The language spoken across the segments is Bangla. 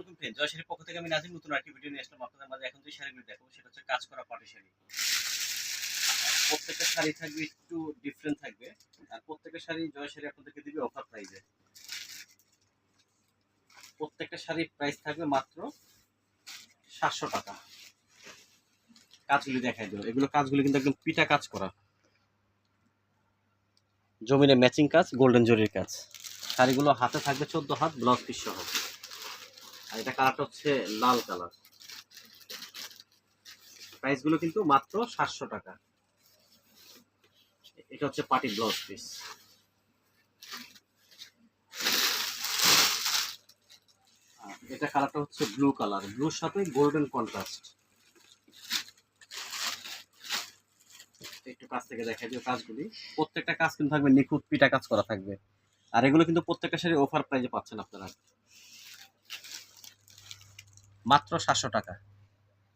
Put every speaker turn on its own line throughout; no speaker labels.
আলাইকুম ফ্রেন্ড জয় শাড়ির পক্ষ থেকে আমি নাজিম, নতুন আরেকটি ভিডিও নিয়ে আসলাম আপনাদের মাঝে। এখন যে দেখাবো, সেটা হচ্ছে কাজ করা শাড়ি। প্রত্যেকটা শাড়ি থাকবে একটু ডিফারেন্ট থাকবে। আর প্রত্যেকটা শাড়ি আপনাদেরকে দিবে অফার প্রাইসে প্রত্যেকটা শাড়ির প্রাইস থাকবে মাত্র সাতশো টাকা। কাজগুলি দেখাই দেবো এগুলো কাজগুলি কিন্তু একদম পিটা কাজ করা। জমিনে ম্যাচিং কাজ গোল্ডেন জরির কাজ। শাড়িগুলো হাতে থাকবে চোদ্দ হাত ব্লাউজ পিস সহ। আর এটা কালারটা হচ্ছে লাল কালার। প্রাইসগুলো কিন্তু মাত্র সাতশো টাকা। এটা হচ্ছে পার্টি ব্লাউজ পিস এটা কালারটা হচ্ছে ব্লু কালার ব্লুর সাথে গোল্ডেন কন্ট্রাস্ট একটু কাছ থেকে দেখাই দিও কাজগুলি। প্রত্যেকটা কাজ কিন্তু থাকবে নিখুঁত পিটা কাজ করা থাকবে। আর এগুলো কিন্তু প্রত্যেকটা শাড়ি অফার প্রাইজে পাচ্ছেন আপনারা। মাত্র সাতশো টাকা।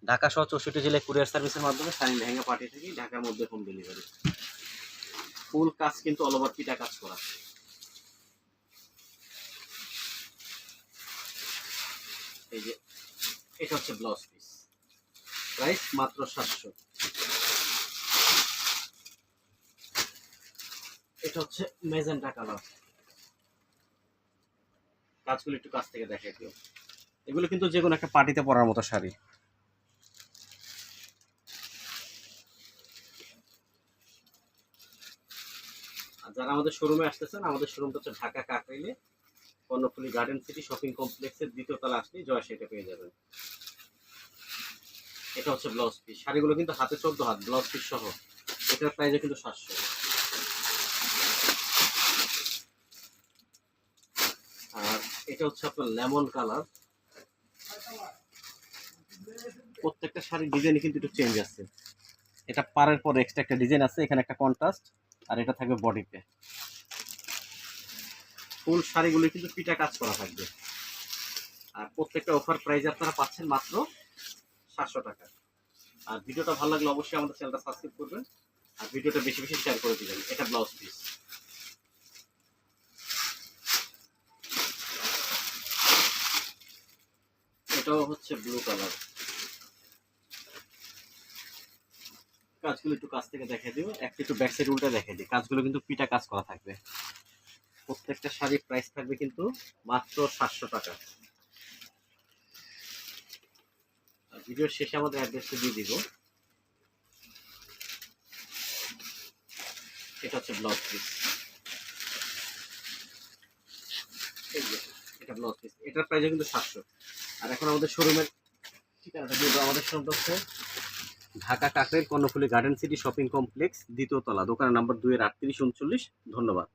ঢাকা সহ চৌষট্টি জেলায় কুরিয়ার সার্ভিসের মাধ্যমে শাড়ি লেহেঙ্গা পাঠিয়ে থাকি, ঢাকার মধ্যে হোম ডেলিভারি ফুল কাজ কিন্তু অল ওভার পিটা কাজ করা। এই যে, এটা হচ্ছে ব্লাউজ পিস প্রাইস মাত্র সাতশো। এটা হচ্ছে মেজেন্টা কালার কাজগুলো একটু কাছ থেকে দেখে দিও। এগুলো কিন্তু যে কোনো একটা পার্টিতে পরার মতো শাড়ি। যারা আমাদের শোরুমে আসতেছেন, আমাদের শোরুমটা হচ্ছে ঢাকা কাকরাইলে, কর্ণফুলি গার্ডেন সিটি শপিং কমপ্লেক্সের দ্বিতীয় তলা আসলেই জয় সেটা পেয়ে যাবেন। এটা হচ্ছে ব্লাউজ পিস শাড়িগুলো কিন্তু হাতে চোদ্দ হাত ব্লাউজ পিস সহ। এটার প্রাইসে কিন্তু সাতশো। আর এটা হচ্ছে আপনার লেমন কালার প্রত্যেকটা শাড়ির ডিজাইনে কিন্তু একটু চেঞ্জ আছে। এটা পারের পর এক্সট্রা একটা ডিজাইন আছে, এখানে একটা কন্ট্রাস্ট আর এটা থাকবে বডিতে ফুল শাড়িগুলো কিন্তু পিটা কাজ করা থাকবে। আর প্রত্যেকটা অফার প্রাইস আপনারা পাচ্ছেন মাত্র সাতশো টাকা। আর ভিডিওটা ভালো লাগলে অবশ্যই আমাদের চ্যানেলটা সাবস্ক্রাইব করবেন। আর ভিডিওটা বেশি বেশি শেয়ার করে দিবেন। এটা ব্লাউজ পিস এটাও হচ্ছে ব্লু কালার কাজগুলো একটু কাছ থেকে দেখে দিও একটা একটু ব্যাক সাইড উল্টা দেখে দিই। কাজগুলো কিন্তু পিটা কাজ করা থাকবে। প্রত্যেকটা শাড়ির প্রাইস থাকবে কিন্তু মাত্র সাতশো টাকা। ভিডিওর শেষে আমাদের অ্যাড্রেসটা দিয়ে দিব। এটা হচ্ছে ব্লাউজ পিস এটা ব্লাউজ পিস এটার প্রাইস কিন্তু সাতশো। আর এখন আমাদের শোরুমের ঠিকানাটা দেবো আমাদের শোরুম হচ্ছে Dhaka Kakrail Karnaphuli garden city shopping complex দ্বিতীয় তলা, দোকানের নাম্বার দুইয়ের আটত্রিশ, উনচল্লিশ, ধন্যবাদ।